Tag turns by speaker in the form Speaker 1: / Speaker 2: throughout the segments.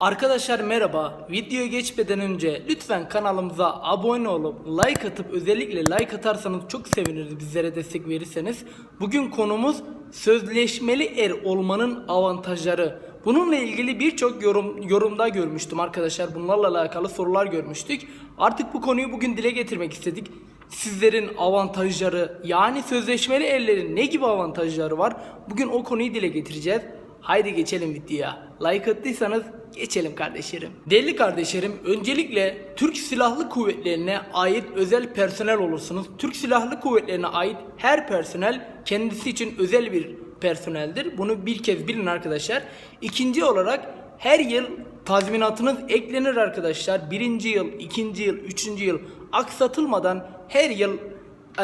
Speaker 1: Arkadaşlar merhaba. Videoya geçmeden önce lütfen kanalımıza abone olup like atıp özellikle like atarsanız çok seviniriz bizlere destek verirseniz. Bugün konumuz sözleşmeli er olmanın avantajları. Bununla ilgili birçok yorum yorumda görmüştüm arkadaşlar. Bunlarla alakalı sorular görmüştük. Artık bu konuyu bugün dile getirmek istedik. Sizlerin avantajları yani sözleşmeli erlerin ne gibi avantajları var? Bugün o konuyu dile getireceğiz. Haydi geçelim videoya. Like attıysanız geçelim kardeşlerim. Değerli kardeşlerim, öncelikle Türk Silahlı Kuvvetlerine ait özel personel olursunuz. Türk Silahlı Kuvvetlerine ait her personel kendisi için özel bir personeldir. Bunu bir kez bilin arkadaşlar. İkinci olarak her yıl tazminatınız eklenir arkadaşlar. Birinci yıl, ikinci yıl, üçüncü yıl aksatılmadan her yıl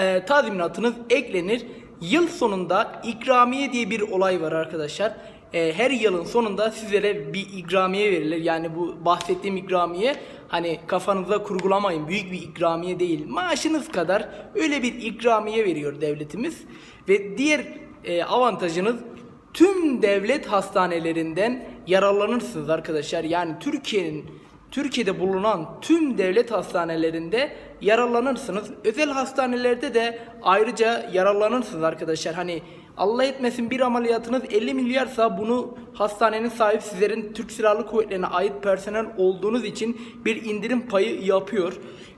Speaker 1: e, tazminatınız eklenir. Yıl sonunda ikramiye diye bir olay var arkadaşlar. E, her yılın sonunda sizlere bir ikramiye verilir. Yani bu bahsettiğim ikramiye hani kafanıza kurgulamayın. Büyük bir ikramiye değil. Maaşınız kadar öyle bir ikramiye veriyor devletimiz. Ve diğer e, avantajınız tüm devlet hastanelerinden yararlanırsınız arkadaşlar. Yani Türkiye'nin Türkiye'de bulunan tüm devlet hastanelerinde yararlanırsınız. Özel hastanelerde de ayrıca yararlanırsınız arkadaşlar. Hani Allah etmesin bir ameliyatınız 50 milyarsa bunu hastanenin sahibi sizlerin Türk Silahlı Kuvvetleri'ne ait personel olduğunuz için bir indirim payı yapıyor.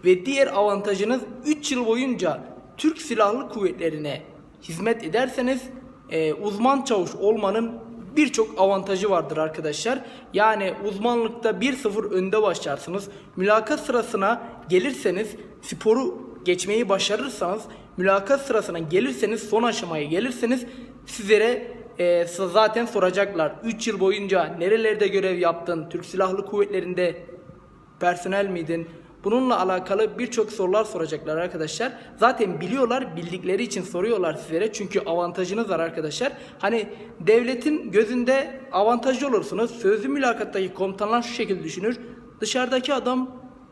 Speaker 1: Ve diğer avantajınız 3 yıl boyunca Türk Silahlı Kuvvetleri'ne hizmet ederseniz e, uzman çavuş olmanın birçok avantajı vardır arkadaşlar. Yani uzmanlıkta 1-0 önde başlarsınız. Mülakat sırasına gelirseniz sporu geçmeyi başarırsanız mülakat sırasına gelirseniz son aşamaya gelirseniz sizlere e, zaten soracaklar. 3 yıl boyunca nerelerde görev yaptın? Türk Silahlı Kuvvetleri'nde personel miydin? Bununla alakalı birçok sorular soracaklar arkadaşlar. Zaten biliyorlar, bildikleri için soruyorlar sizlere. Çünkü avantajınız var arkadaşlar. Hani devletin gözünde avantajlı olursunuz. Sözlü mülakattaki komutanlar şu şekilde düşünür. Dışarıdaki adam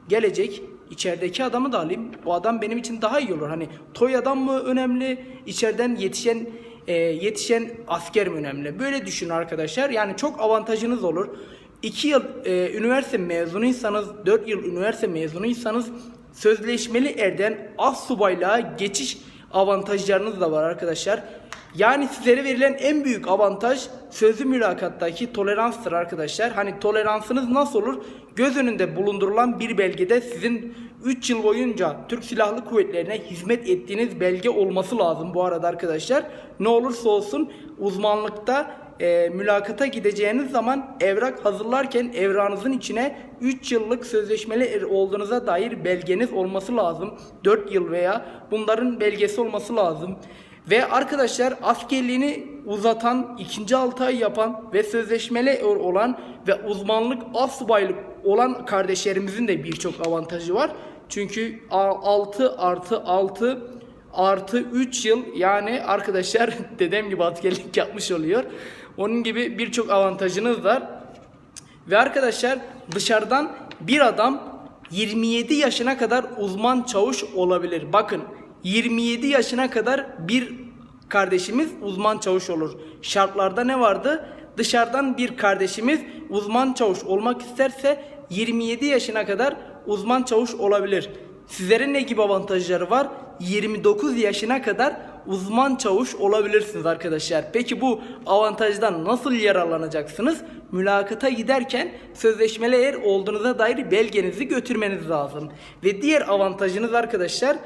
Speaker 1: gelecek, içerideki adamı da alayım. O adam benim için daha iyi olur. Hani toy adam mı önemli, içeriden yetişen e, yetişen asker mi önemli? Böyle düşünün arkadaşlar. Yani çok avantajınız olur. 2 yıl e, üniversite mezunuysanız, 4 yıl üniversite mezunuysanız sözleşmeli erden az subaylığa geçiş avantajlarınız da var arkadaşlar. Yani sizlere verilen en büyük avantaj sözlü mülakattaki toleranstır arkadaşlar. Hani toleransınız nasıl olur? Göz önünde bulundurulan bir belgede sizin 3 yıl boyunca Türk Silahlı Kuvvetlerine hizmet ettiğiniz belge olması lazım bu arada arkadaşlar. Ne olursa olsun uzmanlıkta e, mülakata gideceğiniz zaman evrak hazırlarken evranızın içine 3 yıllık sözleşmeli er olduğunuza dair belgeniz olması lazım. 4 yıl veya bunların belgesi olması lazım. Ve arkadaşlar askerliğini uzatan, ikinci 6 ay yapan ve sözleşmeli olan ve uzmanlık astsubaylık olan kardeşlerimizin de birçok avantajı var. Çünkü 6 artı 6 artı 3 yıl yani arkadaşlar dedem gibi askerlik yapmış oluyor. Onun gibi birçok avantajınız var. Ve arkadaşlar dışarıdan bir adam 27 yaşına kadar uzman çavuş olabilir. Bakın 27 yaşına kadar bir kardeşimiz uzman çavuş olur. Şartlarda ne vardı? Dışarıdan bir kardeşimiz uzman çavuş olmak isterse 27 yaşına kadar uzman çavuş olabilir. Sizlerin ne gibi avantajları var? 29 yaşına kadar uzman çavuş olabilirsiniz arkadaşlar. Peki bu avantajdan nasıl yararlanacaksınız? Mülakata giderken sözleşmeli er olduğunuza dair belgenizi götürmeniz lazım. Ve diğer avantajınız arkadaşlar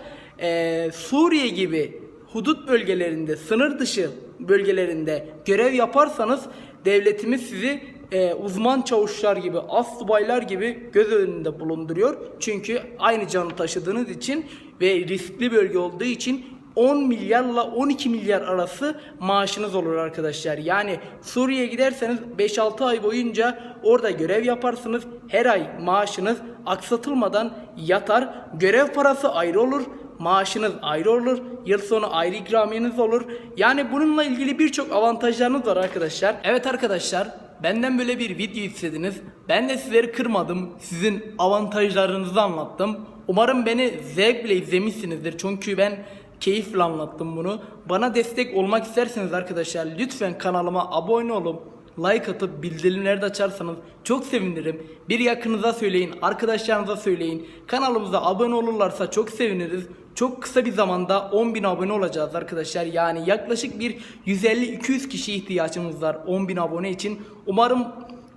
Speaker 1: eee, Suriye gibi hudut bölgelerinde, sınır dışı bölgelerinde görev yaparsanız devletimiz sizi e, uzman çavuşlar gibi, as subaylar gibi göz önünde bulunduruyor. Çünkü aynı canı taşıdığınız için ve riskli bölge olduğu için 10 milyarla 12 milyar arası maaşınız olur arkadaşlar. Yani Suriye'ye giderseniz 5-6 ay boyunca orada görev yaparsınız. Her ay maaşınız aksatılmadan yatar. Görev parası ayrı olur. Maaşınız ayrı olur. Yıl sonu ayrı ikramiyeniz olur. Yani bununla ilgili birçok avantajlarınız var arkadaşlar. Evet arkadaşlar benden böyle bir video istediniz. Ben de sizleri kırmadım. Sizin avantajlarınızı anlattım. Umarım beni zevkle izlemişsinizdir. Çünkü ben keyifle anlattım bunu. Bana destek olmak isterseniz arkadaşlar lütfen kanalıma abone olup like atıp bildirimleri de açarsanız çok sevinirim. Bir yakınıza söyleyin, arkadaşlarınıza söyleyin. Kanalımıza abone olurlarsa çok seviniriz. Çok kısa bir zamanda 10.000 abone olacağız arkadaşlar. Yani yaklaşık bir 150-200 kişi ihtiyacımız var 10.000 abone için. Umarım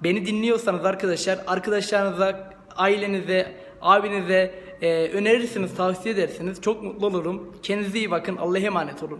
Speaker 1: beni dinliyorsanız arkadaşlar arkadaşlarınıza, ailenize, abinize e, önerirsiniz, tavsiye edersiniz. Çok mutlu olurum. Kendinize iyi bakın. Allah'a emanet olun.